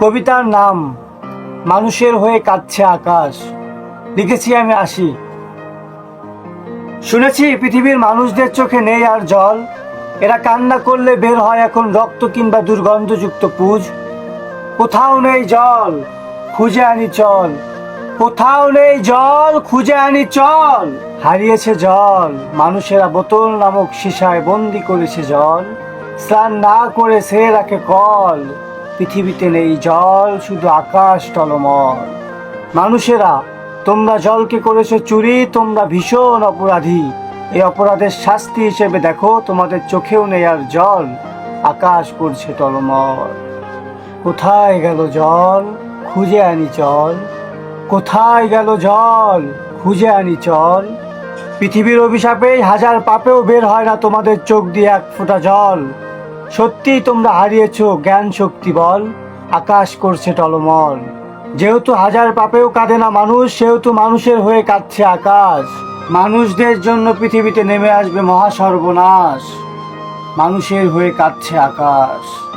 কবিতার নাম, মানুষের হয়ে কাঁদছে আকাশ। লিখেছি আমি আসি। শুনেছি, পৃথিবীর মানুষদের চোখে নেই আর জল। এরা কান্না করলে বের হয় এখন রক্ত কিংবা দুর্গন্ধযুক্ত পুজ। কোথাও নেই জল, খুঁজে আনি চল। কোথাও নেই জল, খুঁজে আনি চল। হারিয়েছে জল, মানুষেরা বোতল নামক সীসায় বন্দি করেছে জল। স্নান না করে সে রাখে কল। পৃথিবীতে নেই জল, শুধু আকাশ টলমল। মানুষেরা, তোমরা জলকে করেছ চুরি, তোমরা ভীষণ অপরাধী। এই অপরাধের শাস্তি হিসেবে দেখো, তোমাদের চোখেও নেই আর জল, আকাশ করছে টলমল। কোথায় গেল জল? খুঁজে আনি চল কোথায় গেল জল? খুঁজে আনি চল পৃথিবীর অভিশাপেই হাজার পাপেও বের হয় না তোমাদের চোখ দিয়ে এক ফোঁটা জল। সত্যিই তোমরা হারিয়েছ জ্ঞান শক্তি বল। আকাশ করছে টলমল। যেহেতু হাজার পাপেও কাঁদে না মানুষ, সেহেতু মানুষের হয়ে কাঁদছে আকাশ। মানুষদের জন্য পৃথিবীতে নেমে আসবে মহাসর্বনাশ। মানুষের হয়ে কাঁদছে আকাশ।